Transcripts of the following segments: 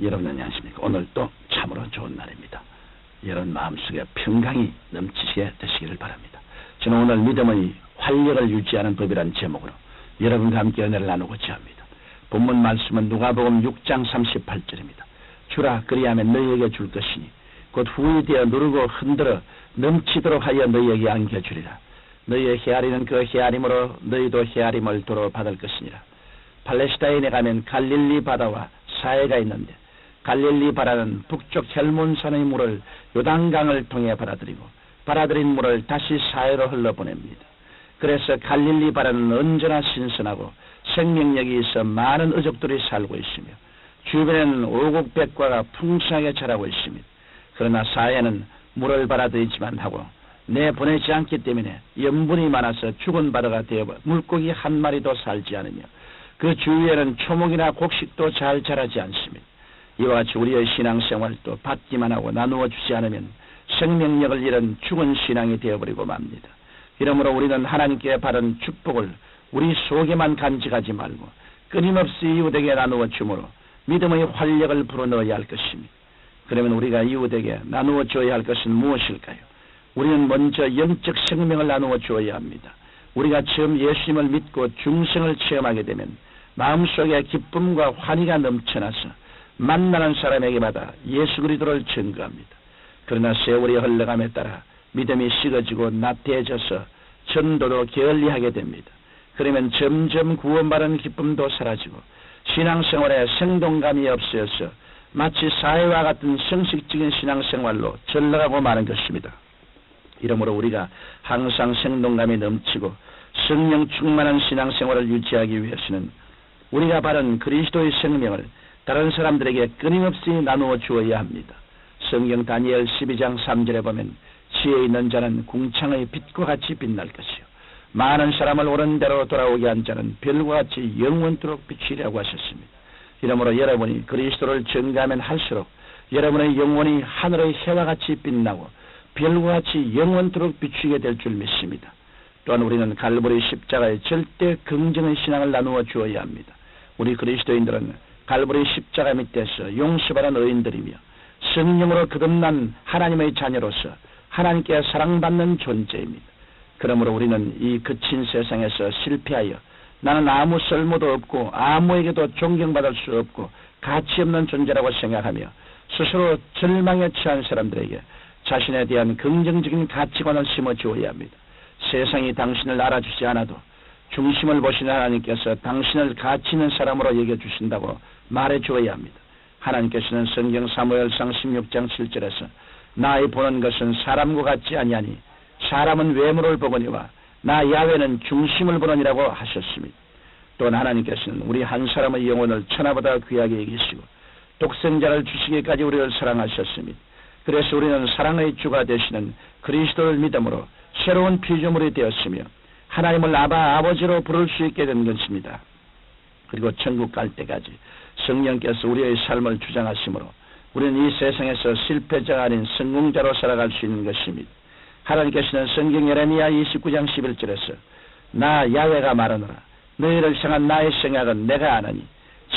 여러분 안녕하십니까? 오늘 또 참으로 좋은 날입니다. 여러분 마음속에 평강이 넘치게 되시기를 바랍니다. 저는 오늘 믿음의 활력을 유지하는 법이라는 제목으로 여러분과 함께 은혜를 나누고자 합니다. 본문 말씀은 누가복음 6장 38절입니다. 주라 그리하면 너희에게 줄 것이니 곧 후이 되어 누르고 흔들어 넘치도록 하여 너희에게 안겨주리라. 너희의 헤아리는 그 헤아림으로 너희도 헤아림을 도로 받을 것이니라. 팔레스타인에 가면 갈릴리 바다와 사해가 있는데 갈릴리 바다는 북쪽 헬몬산의 물을 요단강을 통해 받아들이고 받아들인 물을 다시 사해로 흘러보냅니다. 그래서 갈릴리 바다는 언제나 신선하고 생명력이 있어 많은 의족들이 살고 있으며 주변에는 오곡백과가 풍성하게 자라고 있습니다. 그러나 사해는 물을 받아들이지만 하고 내보내지 않기 때문에 염분이 많아서 죽은 바다가 되어 물고기 한 마리도 살지 않으며 그 주위에는 초목이나 곡식도 잘 자라지 않습니다. 이와 같이 우리의 신앙생활도 받기만 하고 나누어 주지 않으면 생명력을 잃은 죽은 신앙이 되어버리고 맙니다. 이러므로 우리는 하나님께 받은 축복을 우리 속에만 간직하지 말고 끊임없이 이웃에게 나누어 주므로 믿음의 활력을 불어넣어야 할 것입니다. 그러면 우리가 이웃에게 나누어 줘야 할 것은 무엇일까요? 우리는 먼저 영적 생명을 나누어 주어야 합니다. 우리가 처음 예수님을 믿고 중생을 체험하게 되면 마음속에 기쁨과 환희가 넘쳐나서 만나는 사람에게마다 예수 그리스도를 증거합니다. 그러나 세월이 흘러감에 따라 믿음이 식어지고 나태해져서 전도도 게을리하게 됩니다. 그러면 점점 구원받은 기쁨도 사라지고 신앙생활에 생동감이 없어서 마치 사회와 같은 형식적인 신앙생활로 전락하고 마는 것입니다. 이러므로 우리가 항상 생동감이 넘치고 성령 충만한 신앙생활을 유지하기 위해서는 우리가 바른 그리스도의 생명을 다른 사람들에게 끊임없이 나누어 주어야 합니다. 성경 다니엘 12장 3절에 보면 지혜 있는 자는 궁창의 빛과 같이 빛날 것이요. 많은 사람을 옳은 대로 돌아오게 한 자는 별과 같이 영원토록 비치리라고 하셨습니다. 이러므로 여러분이 그리스도를 증가하면 할수록 여러분의 영혼이 하늘의 해와 같이 빛나고 별과 같이 영원토록 비추게 될 줄 믿습니다. 또한 우리는 갈보리 십자가의 절대 긍정의 신앙을 나누어 주어야 합니다. 우리 그리스도인들은 갈보리 십자가 밑에서 용서받은 의인들이며 성령으로 거듭난 하나님의 자녀로서 하나님께 사랑받는 존재입니다. 그러므로 우리는 이 거친 세상에서 실패하여 나는 아무 쓸모도 없고 아무에게도 존경받을 수 없고 가치 없는 존재라고 생각하며 스스로 절망에 처한 사람들에게 자신에 대한 긍정적인 가치관을 심어 주어야 합니다. 세상이 당신을 알아주지 않아도 중심을 보시는 하나님께서 당신을 가치 있는 사람으로 여겨주신다고 말해 주어야 합니다. 하나님께서는 성경 사무엘상 16장 7절에서 나의 보는 것은 사람과 같지 아니하니 사람은 외모를 보거니와 나 야외는 중심을 보느니라고 하셨습니다. 또한 하나님께서는 우리 한 사람의 영혼을 천하보다 귀하게 여기시고 독생자를 주시기까지 우리를 사랑하셨습니다. 그래서 우리는 사랑의 주가 되시는 그리스도를 믿음으로 새로운 피조물이 되었으며 하나님을 아바 아버지로 부를 수 있게 된 것입니다. 그리고 천국 갈 때까지 성령께서 우리의 삶을 주장하시므로 우리는 이 세상에서 실패자가 아닌 성공자로 살아갈 수 있는 것입니다. 하나님께서는 성경 예레미야 29장 11절에서 나 야외가 말하노라 너희를 향한 나의 생각은 내가 아느니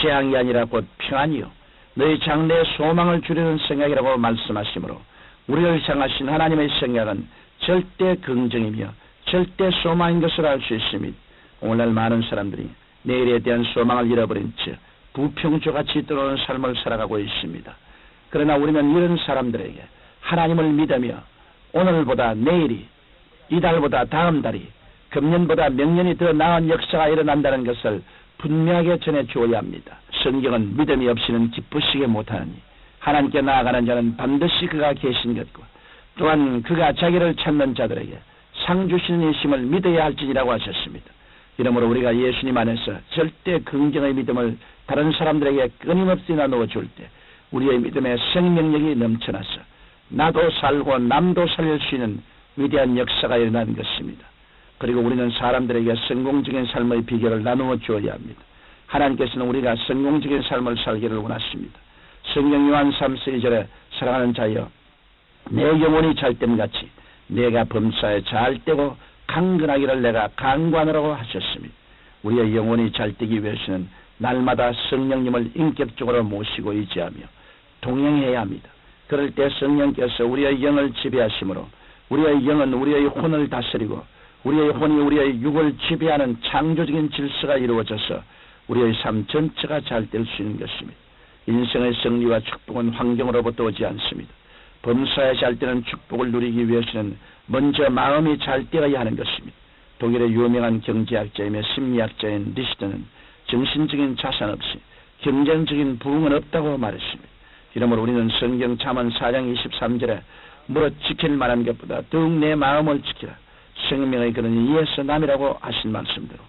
재앙이 아니라 곧 평안이요 너희 장래의 소망을 주려는 생각이라고 말씀하시므로 우리를 향하신 하나님의 생각은 절대 긍정이며 절대 소망인 것을 알 수 있습니다. 오늘날 많은 사람들이 내일에 대한 소망을 잃어버린 채 부평조같이 떠오는 삶을 살아가고 있습니다. 그러나 우리는 이런 사람들에게 하나님을 믿으며 오늘보다 내일이 이달보다 다음 달이 금년보다 명년이 더 나은 역사가 일어난다는 것을 분명하게 전해 주어야 합니다. 성경은 믿음이 없이는 기쁘시게 못하니 하나님께 나아가는 자는 반드시 그가 계신 것과 또한 그가 자기를 찾는 자들에게 상 주시는 이심을 믿어야 할지니라고 하셨습니다. 이러므로 우리가 예수님 안에서 절대 긍정의 믿음을 다른 사람들에게 끊임없이 나누어 줄 때 우리의 믿음의 생명력이 넘쳐나서 나도 살고 남도 살릴 수 있는 위대한 역사가 일어나는 것입니다. 그리고 우리는 사람들에게 성공적인 삶의 비결을 나누어 주어야 합니다. 하나님께서는 우리가 성공적인 삶을 살기를 원하십니다. 성령 요한 3, 4절에 사랑하는 자여 내 영혼이 잘됨 같이 내가 범사에 잘되고 강건하기를 내가 강관하라고 하셨습니다. 우리의 영혼이 잘되기 위해서는 날마다 성령님을 인격적으로 모시고 의지하며 동행해야 합니다. 그럴 때 성령께서 우리의 영을 지배하심으로 우리의 영은 우리의 혼을 다스리고 우리의 혼이 우리의 육을 지배하는 창조적인 질서가 이루어져서 우리의 삶 전체가 잘 될 수 있는 것입니다. 인생의 승리와 축복은 환경으로부터 오지 않습니다. 범사에 잘 되는 축복을 누리기 위해서는 먼저 마음이 잘 되어야 하는 것입니다. 독일의 유명한 경제학자이며 심리학자인 리시드는 정신적인 자산 없이 경쟁적인 부흥은 없다고 말했습니다. 이러므로 우리는 성경 잠언 4장 23절에 무릇 지킬 만한 것보다 더욱 내 마음을 지키라. 생명의 근원이 이에서 남이라고 하신 말씀대로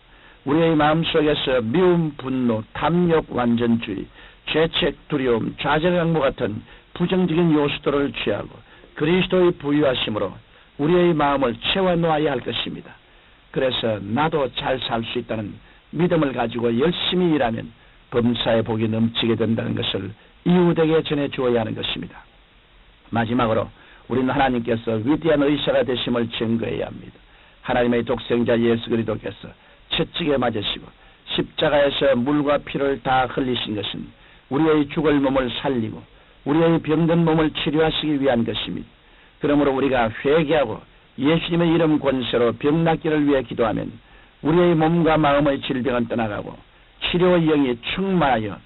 우리의 마음속에서 미움, 분노, 탐욕, 완전주의, 죄책, 두려움, 좌절강무 같은 부정적인 요소들을 취하고 그리스도의 부유하심으로 우리의 마음을 채워놓아야 할 것입니다. 그래서 나도 잘 살 수 있다는 믿음을 가지고 열심히 일하면 범사의 복이 넘치게 된다는 것을 이웃에게 전해 주어야 하는 것입니다. 마지막으로 우리는 하나님께서 위대한 의사가 되심을 증거해야 합니다. 하나님의 독생자 예수 그리스도께서 채찍에 맞으시고 십자가에서 물과 피를 다 흘리신 것은 우리의 죽을 몸을 살리고 우리의 병든 몸을 치료하시기 위한 것입니다. 그러므로 우리가 회개하고 예수님의 이름 권세로 병 낫기를 위해 기도하면 우리의 몸과 마음의 질병은 떠나가고 치료의 영이 충만하여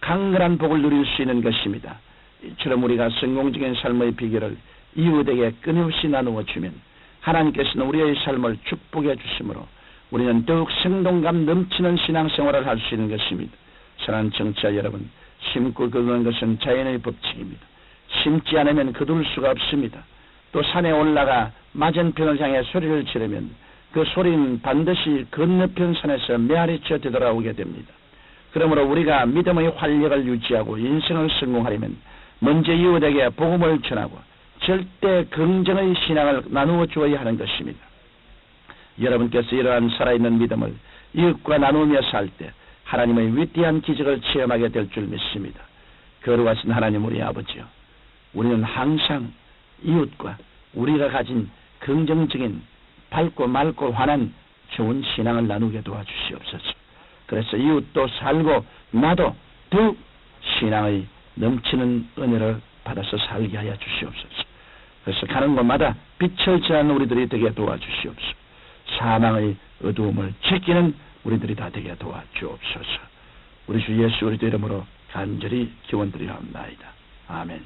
강건한 복을 누릴 수 있는 것입니다. 이처럼 우리가 성공적인 삶의 비결을 이웃에게 끊임없이 나누어 주면 하나님께서는 우리의 삶을 축복해 주시므로 우리는 더욱 생동감 넘치는 신앙생활을 할 수 있는 것입니다. 사랑하는 정치자 여러분, 심고 거두는 것은 자연의 법칙입니다. 심지 않으면 거둘 수가 없습니다. 또 산에 올라가 맞은편을 향해 소리를 지르면 그 소리는 반드시 건너편 산에서 메아리쳐 되돌아오게 됩니다. 그러므로 우리가 믿음의 활력을 유지하고 인생을 성공하려면 먼저 이웃에게 복음을 전하고 절대 긍정의 신앙을 나누어 주어야 하는 것입니다. 여러분께서 이러한 살아있는 믿음을 이웃과 나누며 살 때 하나님의 위대한 기적을 체험하게 될 줄 믿습니다. 거룩하신 하나님 우리 아버지요. 우리는 항상 이웃과 우리가 가진 긍정적인 밝고 맑고 환한 좋은 신앙을 나누게 도와주시옵소서. 그래서 이웃도 살고 나도 더욱 신앙의 넘치는 은혜를 받아서 살게 하여 주시옵소서. 그래서 가는 곳마다 빛을 지하는 우리들이 되게 도와주시옵소서. 사망의 어두움을 제끼는 우리들이 다 되게 도와주옵소서. 우리 주 예수 그리스도 이름으로 간절히 기원드리옵나이다. 아멘.